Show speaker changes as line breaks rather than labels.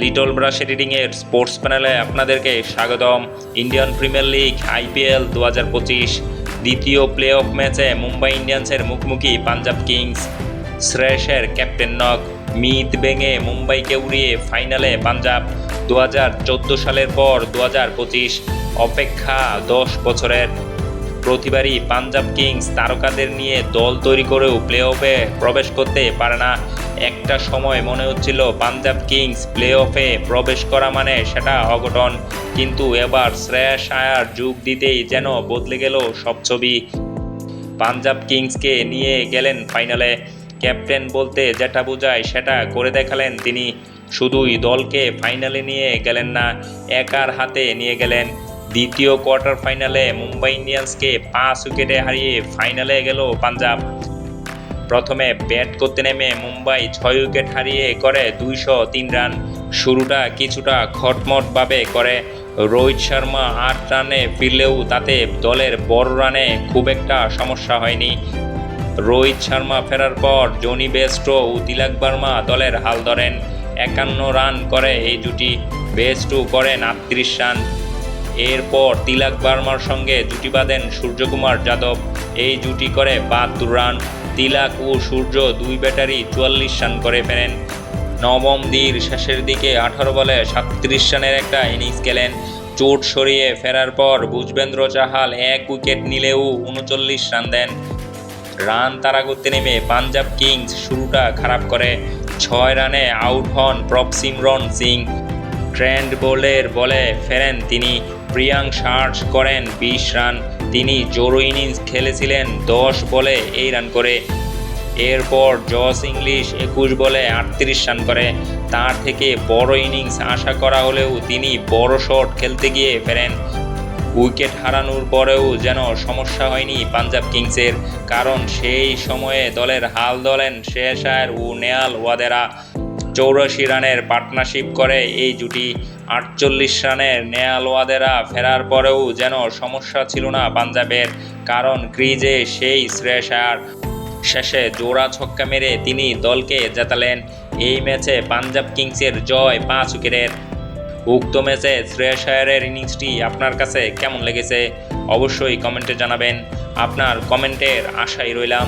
Little brush এডিটিংয়ের sports প্যানেলে আপনাদেরকে স্বাগতম। ইন্ডিয়ান প্রিমিয়ার লিগ আইপিএল দু হাজার পঁচিশ, দ্বিতীয় প্লে অফ ম্যাচে মুম্বাই ইন্ডিয়ান্সের মুখোমুখি পাঞ্জাব কিংস শ্রেয়সের ক্যাপ্টেন নক মিত ভেঙে মুম্বাইকে উড়িয়ে ফাইনালে পাঞ্জাব দু হাজার চোদ্দ সালের পর দু হাজার পঁচিশ, অপেক্ষা দশ বছরের। প্রতিবারই পাঞ্জাব কিংস তারকাদের নিয়ে দল তৈরি করেও প্লে অফে প্রবেশ করতে পারে না। একটা সময় মনে হচ্ছিল পাঞ্জাব কিংস প্লে অফে প্রবেশ করা মানে সেটা অঘটন, কিন্তু এবার শ্রেয়াস আয়ার যুগ দিতেই যেন বদলে গেল সব ছবি। পাঞ্জাব কিংসকে নিয়ে গেলেন ফাইনালে। ক্যাপ্টেন বলতে যেটা বোঝায় সেটা করে দেখালেন তিনি। শুধুই দলকে ফাইনালে নিয়ে গেলেন না, একার হাতে নিয়ে গেলেন। দ্বিতীয় কোয়ার্টার ফাইনালে মুম্বাই ইন্ডিয়ান্সকে পাঁচ উইকেটে হারিয়ে ফাইনালে গেল পাঞ্জাব। প্রথমে ব্যাট করতে নেমে মুম্বাই ছয় উইকেট হারিয়ে করে দুইশো তিন রান। শুরুটা কিছুটা খটমটভাবে করে। রোহিত শর্মা আট রানে ফিরলেও তাতে দলের বড় রানে খুব একটা সমস্যা হয়নি। রোহিত শর্মা ফেরার পর জনি বেস্টো ও তিলক বর্মা দলের হাল ধরেন। একান্ন রান করে এই জুটি বেস্টু করেন আটত্রিশ রান। এরপর তিলক বার্মার সঙ্গে জুটি বাঁধেন সূর্যকুমার যাদব। এই জুটি করে বাহাত্তর রান। তিলক ও সূর্য দুই ব্যাটারি চুয়াল্লিশ রান করে ফেরেন নবম দির শেষের দিকে আঠারো বলে সাতত্রিশ রানের একটা ইনিংস খেলেন। চোট সরিয়ে ফেরার পর ভুজবেন্দ্র চাহাল এক উইকেট নিলেও উনচল্লিশ রান দেন। রান তাড়া করতে নেমে পাঞ্জাব কিংস শুরুটা খারাপ করে। ছয় রানে আউট হন প্রপসিমরন সিং। ট্রেন্ড বোল্ডের বলে ফেরেন তিনি। প্রিয়াং সার্চ করেন, বিশ রান। তিনি জোরো ইনিংস খেলেছিলেন, দশ বলে এই রান করে। এরপর জস ইংলিশ একুশ বলে আটত্রিশ রান করে। তার থেকে বড় ইনিংস আশা করা হলেও তিনি বড় শট খেলতে গিয়ে ফেরেন। উইকেট হারানোর পরেও যেন সমস্যা হয়নি পাঞ্জাব কিংসের, কারণ সেই সময়ে দলের হাল দলেন শেষ আয়ার ও নেয়াল ওয়াদেরা। চৌরাশি রানের পার্টনারশিপ করে এই জুটি। আটচল্লিশ রানের নেয়াল ওয়াদেরা ফেরার পরেও যেন সমস্যা ছিল না পাঞ্জাবের, কারণ ক্রিজে সেই শ্রেয়স আয়ার শেষে জোড়া ছক্কা মেরে তিনি দলকে জেতালেন। এই ম্যাচে পাঞ্জাব কিংসের জয় পাঁচ উইকেটের। উক্ত ম্যাচে শ্রেয়স আয়ারের ইনিংসটি আপনার কাছে কেমন লেগেছে? অবশ্যই কমেন্টে জানাবেন। আপনার কমেন্টের আশাই রইলাম।